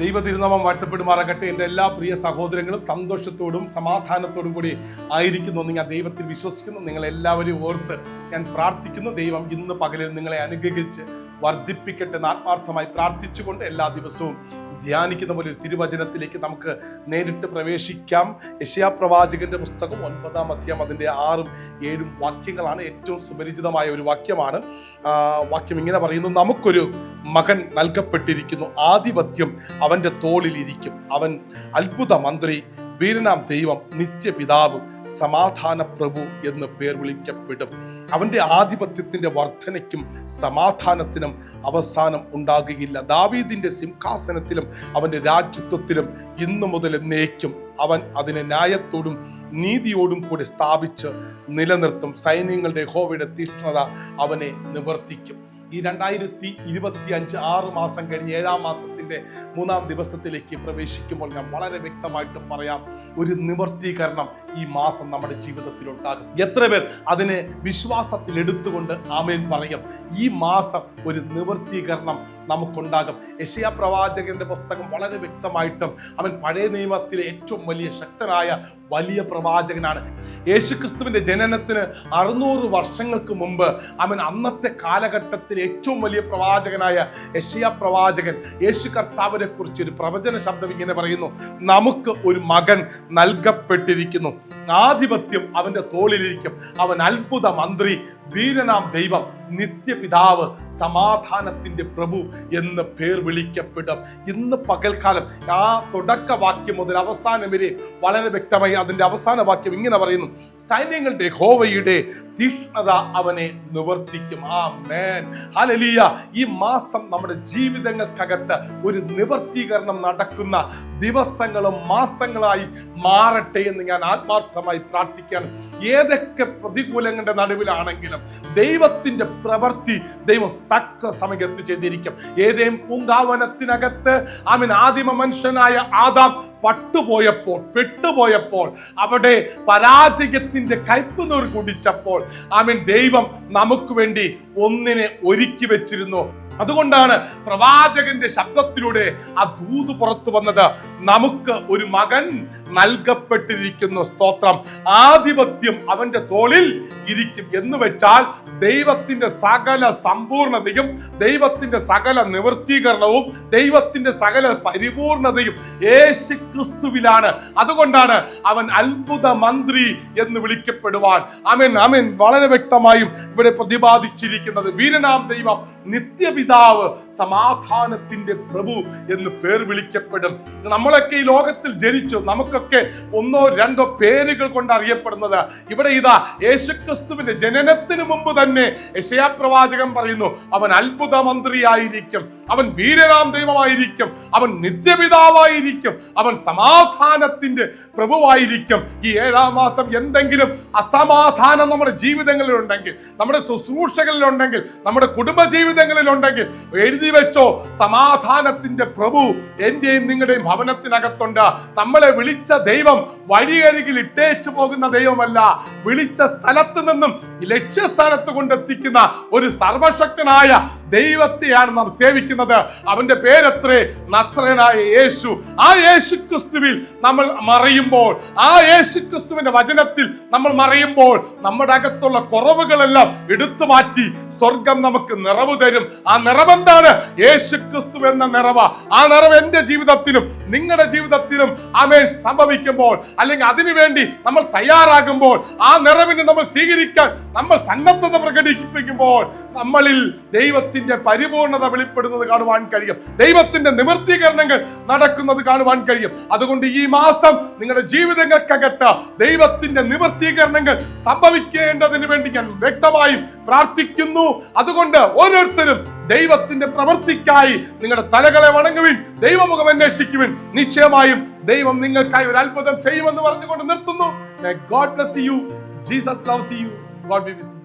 ദൈവ തിരുനാമം വാഴ്ത്തപ്പെടുമാറാകട്ടെ എന്റെ എല്ലാ പ്രിയ സഹോദരങ്ങളും സന്തോഷത്തോടും സമാധാനത്തോടും കൂടി ആയിരിക്കുന്നു എന്ന് ഞാൻ ദൈവത്തിൽ വിശ്വസിക്കുന്നു. നിങ്ങളെല്ലാവരെയും ഓർത്ത് ഞാൻ പ്രാർത്ഥിക്കുന്നു. ദൈവം ഇന്ന് പകലിൽ നിങ്ങളെ അനുഗ്രഹിച്ച് വർദ്ധിപ്പിക്കട്ടെ എന്ന് ആത്മാർത്ഥമായി പ്രാർത്ഥിച്ചുകൊണ്ട് എല്ലാ ദിവസവും ധ്യാനിക്കുന്ന പോലെ ഒരു തിരുവചനത്തിലേക്ക് നമുക്ക് നേരിട്ട് പ്രവേശിക്കാം. യശയാ പ്രവാചകന്റെ പുസ്തകം ഒൻപതാം അധ്യായം അതിന്റെ ആറും ഏഴും വാക്യങ്ങളാണ് ഏറ്റവും സുപരിചിതമായ ഒരു വാക്യമാണ്. വാക്യം ഇങ്ങനെ പറയുന്നു നമുക്കൊരു മകൻ നൽകപ്പെട്ടിരിക്കുന്നു. ആധിപത്യം അവന്റെ തോളിലിരിക്കും. അവൻ അത്ഭുത മന്ത്രി വീരനാം ദൈവം നിത്യപിതാവ് സമാധാന പ്രഭു എന്ന് പേർ വിളിക്കപ്പെടും. അവന്റെ ആധിപത്യത്തിന്റെ വർധനയ്ക്കും സമാധാനത്തിനും അവസാനം ഉണ്ടാകുകയില്ല. ദാവീദിന്റെ സിംഹാസനത്തിലും അവന്റെ രാജ്യത്വത്തിലും ഇന്നു മുതൽ എന്നേക്കും അവൻ അതിനെ ന്യായത്തോടും നീതിയോടും കൂടി സ്ഥാപിച്ച് നിലനിർത്തും. സൈന്യങ്ങളുടെ ഹോവയുടെ തീഷ്ണത അവനെ നിവർത്തിക്കും. ഈ രണ്ടായിരത്തി ഇരുപത്തി അഞ്ച് ആറ് മാസം കഴിഞ്ഞ് ഏഴാം മാസത്തിന്റെ മൂന്നാം ദിവസത്തിലേക്ക് പ്രവേശിക്കുമ്പോൾ ഞാൻ വളരെ വ്യക്തമായിട്ട് പറയാം ഒരു നിവർത്തീകരണം ഈ മാസം നമ്മുടെ ജീവിതത്തിൽ ഉണ്ടാകും. എത്ര പേർ അതിനെ വിശ്വാസത്തിൽ എടുത്തുകൊണ്ട് ആമേൻ പറയും? ഈ മാസം ഒരു നിവർത്തീകരണം നമുക്കുണ്ടാകും. യശയാ പ്രവാചകന്റെ പുസ്തകം വളരെ വ്യക്തമായിട്ടും അവൻ പഴയ നിയമത്തിലെ ഏറ്റവും വലിയ ശക്തനായ വലിയ പ്രവാചകനാണ്. യേശുക്രിസ്തുവിന്റെ ജനനത്തിന് അറുന്നൂറ് വർഷങ്ങൾക്ക് മുമ്പ് അവൻ അന്നത്തെ കാലഘട്ടത്തിൽ ഏറ്റവും വലിയ പ്രവാചകനായ യശിയ പ്രവാചകൻ യേശു കർത്താവിനെ കുറിച്ച് ഒരു പ്രവചന ശബ്ദം ഇങ്ങനെ പറയുന്നു നമുക്ക് ഒരു മകൻ നൽകപ്പെട്ടിരിക്കുന്നു. ആധിപത്യം അവന്റെ തോളിലിരിക്കും. അവൻ അത്ഭുത മന്ത്രി വീരനാം ദൈവം നിത്യപിതാവ് സമാധാനത്തിന്റെ പ്രഭു എന്ന് പേർ വിളിക്കപ്പെടും. ഇന്ന് പകൽക്കാലം ആ തുടക്കവാക്യം മുതൽ അവസാനം വരെ വളരെ വ്യക്തമായി അതിന്റെ അവസാന വാക്യം ഇങ്ങനെ പറയുന്നു. സൈന്യങ്ങളുടെ ഹോവയുടെ തീഷ്ണത അവനെ നിവർത്തിക്കും. ആ മേൻ ഹലലിയ ഈ മാസം നമ്മുടെ ജീവിതങ്ങൾക്കകത്ത് ഒരു നിവർത്തീകരണം നടക്കുന്ന ദിവസങ്ങളും മാസങ്ങളായി മാറട്ടെ എന്ന് ഞാൻ ആത്മാർത്ഥമായി പ്രാർത്ഥിക്കാൻ ഏതൊക്കെ പ്രതികൂലങ്ങളുടെ നടുവിലാണെങ്കിലും ദൈവത്തിന്റെ പ്രവൃത്തി ദൈവം തക്ക സമയത്ത് ചെയ്തിരിക്കും. ഏതേം പൂങ്കാവനത്തിനകത്ത് ആമൻ ആദിമ മനുഷ്യനായ ആദാം പട്ടുപോയപ്പോൾ പെട്ടുപോയപ്പോൾ അവിടെ പരാജയത്തിന്റെ കയ്പ് കുടിച്ചപ്പോൾ ആമീൻ ദൈവം നമുക്ക് വേണ്ടി ഒന്നിനെ ഒരുക്കി വെച്ചിരുന്നു. അതുകൊണ്ടാണ് പ്രവാചകന്റെ ശബ്ദത്തിലൂടെ ആ ദൂത് പുറത്തു വന്നത്. നമുക്ക് ഒരു മകൻ നൽകപ്പെട്ടിരിക്കുന്നു സ്തോത്രം ആധിപത്യം അവന്റെ തോളിൽ ഇരിക്കും എന്ന് വെച്ചാൽ ദൈവത്തിന്റെ സകല സമ്പൂർണതയും ദൈവത്തിന്റെ സകല നിവൃത്തീകരണവും ദൈവത്തിന്റെ സകല പരിപൂർണതയും യേശു ക്രിസ്തുവിലാണ് അതുകൊണ്ടാണ് അവൻ അത്ഭുത മന്ത്രി എന്ന് വിളിക്കപ്പെടുവാൻ. അമൻ അമൻ വളരെ വ്യക്തമായും ഇവിടെ പ്രതിപാദിച്ചിരിക്കുന്നത്. വീരനാം ദൈവം നിത്യപിതാവ് സമാധാനത്തിന്റെ പ്രഭു എന്ന് പേർ വിളിക്കപ്പെടും. നമ്മളൊക്കെ ഈ ലോകത്തിൽ ജനിച്ചു നമുക്കൊക്കെ ഒന്നോ രണ്ടോ പേരുകൾ കൊണ്ട് അറിയപ്പെടുന്നത്. ഇവിടെ ഇതാ യേശുക്രിസ്തുവിന്റെ ജനനത്തിന് മുമ്പ് തന്നെ യശയാപ്രവാചകൻ പറയുന്നു അവൻ അത്ഭുത മന്ത്രിയായിരിക്കും അവൻ വീരനാം ദൈവമായിരിക്കും. അവൻ നിത്യപിതാവായിരിക്കും. അവൻ സമാധാനത്തിന്റെ പ്രഭുവായിരിക്കും. ഈ ഏഴാം മാസം എന്തെങ്കിലും അസമാധാനം നമ്മുടെ ജീവിതങ്ങളിൽ ഉണ്ടെങ്കിൽ നമ്മുടെ ശുശ്രൂഷകളിൽ ഉണ്ടെങ്കിൽ നമ്മുടെ കുടുംബ ജീവിതങ്ങളിൽ ഉണ്ടെങ്കിൽ എഴുതി വെച്ചോ. സമാധാനത്തിന്റെ പ്രഭു എന്റെയും നിങ്ങളുടെയും ഭവനത്തിനകത്തുണ്ട്. നമ്മളെ വിളിച്ച ദൈവം വഴിയരികിൽ ഇട്ടേച്ചു പോകുന്ന ദൈവമല്ല. വിളിച്ച സ്ഥലത്ത് നിന്നും ലക്ഷ്യസ്ഥാനത്ത് കൊണ്ടെത്തിക്കുന്ന ഒരു സർവശക്തനായ ദൈവത്തെയാണ് നാം സേവിക്കുന്നത്. അവന്റെ പേരത്രേ? നസ്രനായ യേശു. ആ യേശു ക്രിസ്തുവിൽ നമ്മൾ മറയുമ്പോൾ ആ യേശു ക്രിസ്തുവിന്റെ വചനത്തിൽ നമ്മൾ മറയുമ്പോൾ നമ്മുടെ അകത്തുള്ള കുറവുകളെല്ലാം എടുത്തു മാറ്റി സ്വർഗം നമുക്ക് നിറവ് തരും ആ നിറവെന്താണ് യേശു ക്രിസ്തു എന്ന നിറവ. ആ നിറവ് എന്റെ ജീവിതത്തിലും നിങ്ങളുടെ ജീവിതത്തിലും ആമേൻ സംഭവിക്കുമ്പോൾ അല്ലെങ്കിൽ അതിനുവേണ്ടി നമ്മൾ തയ്യാറാകുമ്പോൾ ആ നിറവിനെ നമ്മൾ സ്വീകരിക്കാൻ നമ്മൾ സന്നദ്ധത പ്രകടിപ്പിക്കുമ്പോൾ നമ്മളിൽ ദൈവത്തിന്റെ പരിപൂർണത വെളിപ്പെടുന്നത് കാണുവാൻ കഴിയും. ദൈവത്തിന്റെ നിവൃത്തീകരണങ്ങൾ നടക്കുന്നത് കാണുവാൻ കഴിയും. അതുകൊണ്ട് ഈ മാസം നിങ്ങളുടെ ജീവിതങ്ങൾക്കകത്ത് ദൈവത്തിന്റെ നിവൃത്തീകരണങ്ങൾ സംഭവിക്കേണ്ടതിന് വേണ്ടി ഞാൻ വ്യക്തമായും പ്രാർത്ഥിക്കുന്നു. അതുകൊണ്ട് ഓരോരുത്തരും ദൈവത്തിന്റെ പ്രവൃത്തിക്കായി നിങ്ങളുടെ തലകളെ വണങ്ങുവിൻ ദൈവമുഖം അന്വേഷിക്കുവിൻ. നിശ്ചയമായും ദൈവം നിങ്ങൾക്കായി ഒരു അത്ഭുതം ചെയ്യുമെന്ന് പറഞ്ഞുകൊണ്ട് നിർത്തുന്നു. God bless you Jesus loves you God be with